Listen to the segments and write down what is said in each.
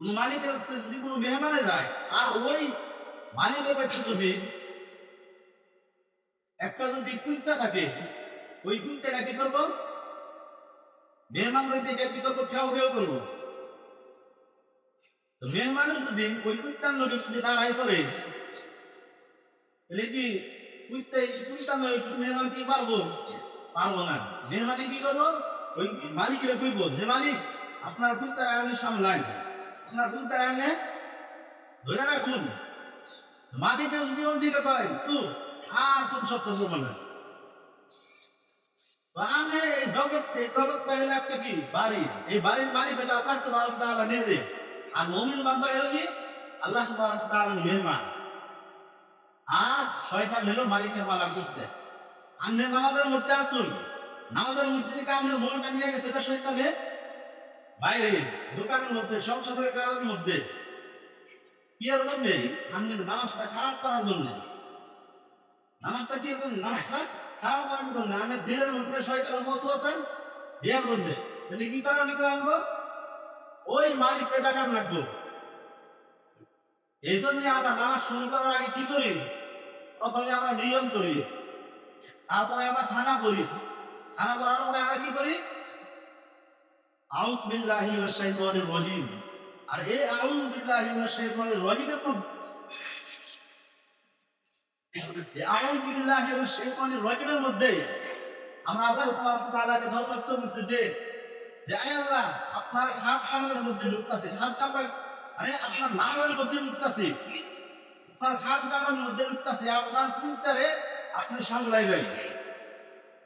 কোনো মালিকের যদি কোনো মেহমানে যায়, আর ওই মালিকের বাড়িতে যদি একটা যদি কুইতা থাকে, ওই কুইতাটা কি করব? মেহমান গিয়ে কি করব? খেয়াও খেয়াও করব। তো মেহমানের যদি ওই কুইতার লোক যদি দাঁড়াই করে, তাহলে কি কুইতা কুইতা নয় মেহমান কি পারব? পারব না। মেহমানে কি করব? ওই মালিকের কইবো যে মালিক, আপনার কুইতার আগে সামলান আপনার কুইতার আগে ধরে রাখুন। মাটিতে যদি দিকে পাই সু, আর কোন সত্য করব না। মানে এই জগৎ এই জগৎটা হলো একটা কি? বাড়ি। এই বাড়ির মালিক হলো আল্লাহ তাআলা তাআলা নিজে। আর মুমিন বান্দা হলো কি? আল্লাহ তাআলা মেহমান। আর শয়তান হলো মালিকের পালা করতে আপনি নামাজের মধ্যে আসুন। নামাজের মধ্যে থেকে আপনি মনটা নিয়ে গেছে, এটা শয়তানে বাইরে, দোকানের মধ্যে, সংসদের কাজের মধ্যে। আর জন্যে আপনি নামাজটা খারাপ করার জন্য। নামাজটা কি নামাজটা খারাপ? করার জন্য। আমি দিনের মধ্যে শয়তানের বসে আছেন বিয়ার মধ্যে তাহলে কি করা নাকি আনব ওই মালিককে টাকা রাখব এই জন্য আমরা নামাজ শুরু করার আগে কি করি? প্রথমে আমরা নিয়ম করি। তারপরে আমরা সানা করি। সানা করার পরে আমরা কি করি? আউজ বিল্লাহি শাইতানির রাজিম। আর এই আউজ বিল্লাহি শাইতানির রাজিমের তো এই আউজ বিল্লাহি শাইতানির রাজিমের মধ্যে আমরা আল্লাহ তাআলাকে দরখাস্ত করছি যে যে আল্লাহ, আপনার খাস কামের মধ্যে লুকতাছে খাস কামের আরে আপনার নামের মধ্যে আপনার খাস কামের মধ্যে লুকতাছে আপনার চিন্তারে আপনি সামলাইবেন।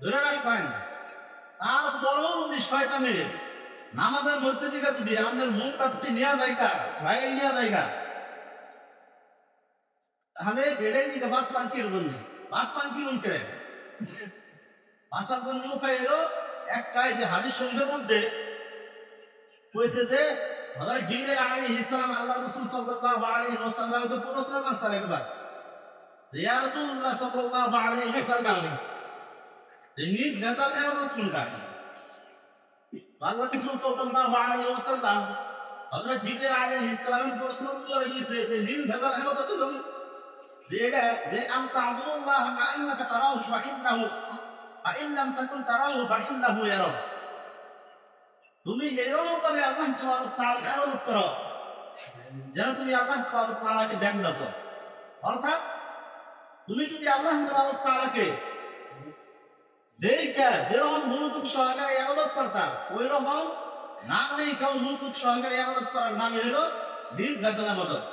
ধরে রাখবেন তারপরও উনি শয়তানের নামাজের মধ্যে থেকে যদি আমাদের মনটা যদি নেওয়া জায়গা বাইরে নেওয়া জায়গা, তাহলে বেড়ে দিকে বাস পাঙ্কির জন্য। বাস পাঙ্কি উনকে বাসার জন্য উপায় এলো, এক কাজ যে হাদিস শরীফের মধ্যে কইছে যে, হযরত জিবরিল আলাইহিস সালাম আল্লাহ রাসূল সাল্লাল্লাহু আলাইহি ওয়াসাল্লামকে প্রশ্ন করছেন একবার। যে, ইয়া রাসূলুল্লাহ সাল্লাল্লাহু আলাইহি ওয়াসাল্লাম তিনি নেজাল এমন কোনটা? আল্লাহ রাসূল সাল্লাল্লাহু আলাইহি ওয়াসাল্লাম হযরত জিবরিল আলাইহিস সালামের প্রশ্ন করে দিয়েছে যে নীল ভেজাল এমন তো যে এটা, যে আনতা আব্দুল্লাহ কাআন্নাকা তারাহু ফাইন্নাহু ফাইন লাম তাকুন তারাহু ফাইন্নাহু ইয়ারাহু তুমি এরকম ভাবে আল্লাহ তাআলা ইবাদত করো, যেন তুমি আল্লাহ তাআলাকে দেখতেছ অর্থাৎ, তুমি যদি আল্লাহ তাআলাকে দেখা যেরকম মনোযোগ সহকারে ইবাদত করতা ওই রকম না নেই কেউ মনোযোগ সহকারে ইবাদত করার নাম হলো দিন বেদনা মদত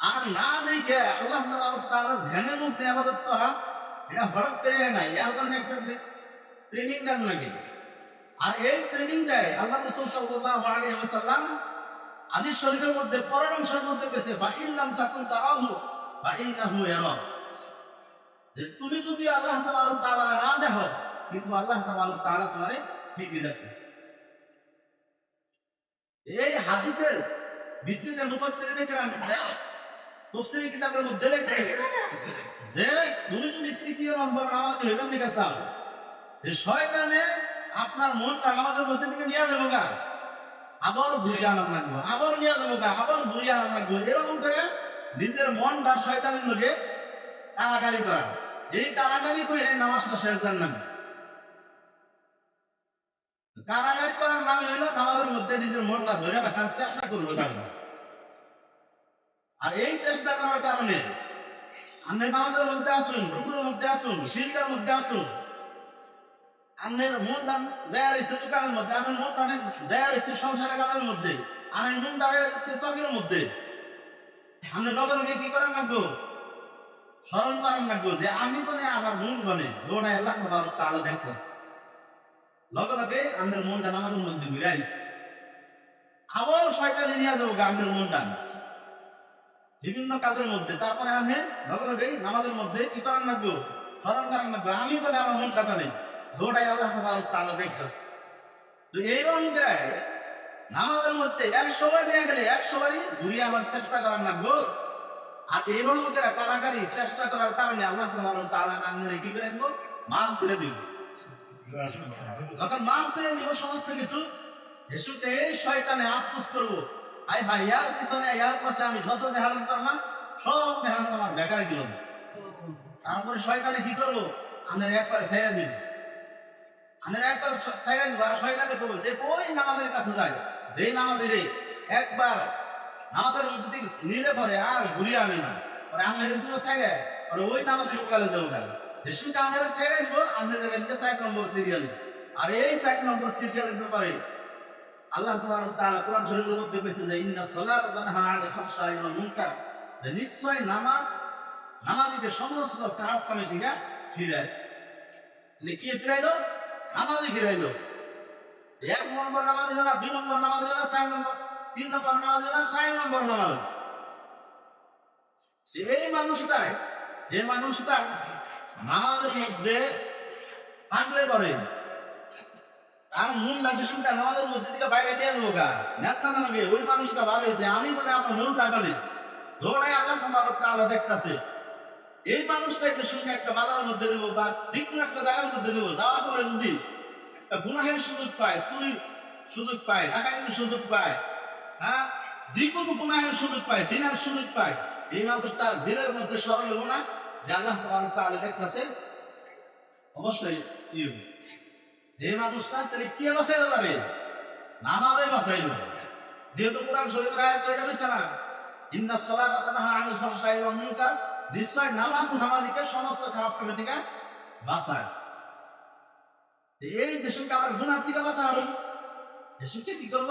আর না দেখে আল্লাহ তাআলা ধ্যানের মধ্যে ইবাদত করা এটা হঠাৎ করে নাই এর জন্য একটা ট্রেনিং দেন লাগে। আর এই ট্রেনিংটাই আল্লাহ রসুল সাল্লাল্লাহু আলাইহি ওয়াসাল্লাম হাদিস শরীফের মধ্যে পরের অংশের মধ্যে গেছে বা ইল্লাম তাকুন তারাহু বা ইন্নাহু ইয়ারাহ। যে তুমি যদি আল্লাহ তাআলা না দেখো, কিন্তু আল্লাহ তাআলা তোমারে ঠিকই দেখতেছে এই হাদিসের ভিত্তিতে কিতাবের মধ্যে লেখছে যে, তুমি যদি তৃতীয় নম্বর নামাজে চাও, যে শয়তানে আপনার মনটা নামাজের মধ্যে থেকে নিয়ে যাব গা। আবার ঘুরিয়ে আনার লাগবো, আবার নিয়ে যাব গা, আবার ঘুরিয়ে আনার লাগবো। এরকম করে নিজের মনটা শয়তানের লোকে টানাটানি করা। এই কারাগারি করে এই নামাজটা শেষ দেন না কারাগার করার নামে হইল নামাজের মধ্যে নিজের মনটা ধরে রাখার চেষ্টা করব তাহলে আর এই চেষ্টা করার কারণে আপনি নামাজের মধ্যে আসুন, রুকুর মধ্যে আসুন শিল্পের মধ্যে আসুন। আপনার মন টান যায় রয়েছে দোকানের মধ্যে আপনার মন টানে যায় রয়েছে সংসারের কাজের মধ্যে আমার মন টানে রয়েছে চকের মধ্যে। আপনি লগে কি করেন লাগবো? স্মরণ করেন লাগবো যে আমি বনে আমার মন বনে লোড়াই আল্লাহ তাহলে দেখতেছে। লগে লগে আপনার মনটা নামাজের মধ্যে ঘুরাই। আবার শয়তানে নিয়ে যাব আপনার মনটা। বিভিন্ন কাজের মধ্যে, তারপরে আমি লগে লগেই নামাজের মধ্যে, কি করার লাগবো? স্মরণ করার লাগবো। আমি বলে আমার মন কাটা নেই দৌড়াই আল্লাহ তালা দেখতেছে। তো এইরকম যায় নামাজের মধ্যে এক সময় নিয়ে গেলে এক সময় ঘুরিয়ে আমার চেষ্টা করার লাগবো। আর এইরকম করে কারাগারি চেষ্টা করার কারণে আল্লাহ তোমার তালা নামে কি করে দেবো? মাফ করে দিব। যখন মাফ করে দিব সমস্ত কিছু হেসুতে শয়তানে করব। হাই হাই ইয়ার পিছনে, ইয়ার পাশে আমি যত মেহনত করলাম, সব মেহনত আমার বেকার গেল। তারপরে শয়তানে কি করব? আমাদের একবার ছেড়ে দিল। আমাদের একবার ছেড়ে দিব শয়তানে করব যে কই নামাজের কাছে যায়, যেই নামাজের একবার নামাজের থেকে নিলে পরে আর ঘুরিয়ে আনে না। পরে আমি কিন্তু ছেড়ে পরে ওই নামাজের লোকালে যাব গেল হেসুকে আমাদের ছেড়ে দিব আমাদের যাবেন সাইড নম্বর সিরিয়াল আর এই সাইড নম্বর সিরিয়ালের ব্যাপারে আল্লাহ তাআলা কোরআন শরীফের মধ্যে বলেছে যে, ইন্না সালাত তানহা আনিল ফাহশাই ওয়াল নিশ্চয় নামাজ নামাজিদের সমস্ত খারাপ কামে থেকে ফিরায়। কে ফিরাইলো? নামাজি ফিরাইলো। এক নম্বর নামাজ দিল না দুই নম্বর নামাজ দিল না চার নম্বর। তিন নম্বর নামাজ না, চার নম্বর এই মানুষটাই যে মানুষটা নামাজের মধ্যে থাকলে পারে আর মূল শুনতে আমাদের মধ্যে থেকে বাইরে নিয়ে যাব গা। নেতা নামে ওই মানুষটা ভাবে যে আমি বলে আমার মূল টাকা নেই দৌড়াই আল্লাহ দেখতেছে, এই সঙ্গে একটা বাজারের মধ্যে দেবো বা যে কোনো একটা জায়গার মধ্যে দেবো। যাওয়া করে যদি একটা গুনাহের সুযোগ পায় সুযোগ পায়, ডাকাতির সুযোগ পায় হ্যাঁ? যে কোনো গুনাহের সুযোগ পায়, জেনার সুযোগ পায়। এই মানুষটা দিনের মধ্যে সরল হব না যে আল্লাহ তাহলে দেখতেছে। অবশ্যই যে মানুষটা তাহলে কি বাঁচাইতে পারে নামাজে বাঁচাইল যেহেতু কোরআন শরীফের আয়াত কয়টা বলেছে না? ইন্না সালাতা তানহা আনিল ফাহশাই ওয়াল মুনকার। নিশ্চয় নামাজ নামাজিকে সমস্ত খারাপ কাজ থেকে বাঁচায়। এই দেশকে আমার গুনাহ থেকে বাঁচা হবে দেশকে কি করব?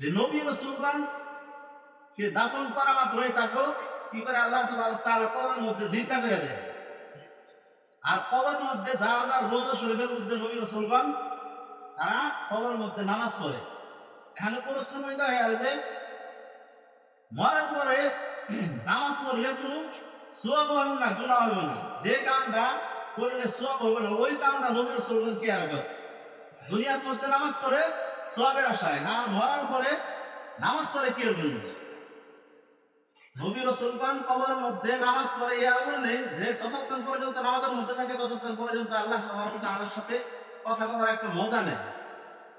যে নবী রাসূলগণ কে দাফন করা মাত্রই তাকে কি করে আল্লাহ তার কবরের মধ্যে জিতা করে দেয়। আর কবরের মধ্যে যার যার রোজা শরীফের মধ্যে নবী রসুলগণ, তারা কবরের মধ্যে নামাজ পড়ে। এখানে প্রশ্ন মনে হয় যে, মরার পরে নামাজ পড়লে কোনো সোয়াব হবে না গুণা হবে না। যে কামটা করলে সোয়াব হবে না, ওই কামটা নবীর রসুলগণ কি আর করে? পড়তে নামাজ পড়ে সোয়াবের আশায় আর মরার পরে নামাজ পড়ে কি হবে? নবী রসুলগণ কবর মধ্যে নামাজ পড়ে এমন নেই যে যতক্ষণ পর্যন্ত নামাজের মধ্যে থাকে, ততক্ষণ পর্যন্ত আল্লাহ আল্লাহর সাথে কথা বলার একটা মজা নেই।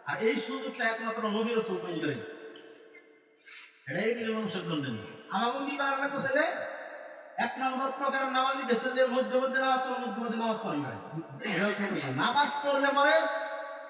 আর এই সুযোগটা একমাত্র নবী রসুলগণ করে এটাই মানুষের জন্য আমাকে কি কারণে করতে এক নম্বর প্রকার নামাজি বেসে যে মধ্যে মধ্যে নামাজ মধ্যে মধ্যে নামাজ পড়ে না। নামাজ পড়লে পরে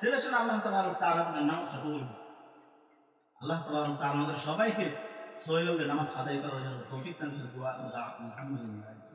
দিলেছেন আল্লাহ তাবার তার আপনার নাম কবুল। আল্লাহ তাবার তার আমাদের সবাইকে সহযোগে নামাজ আদায় করার জন্য তৌফিক দান। আলহামদুলিল্লাহ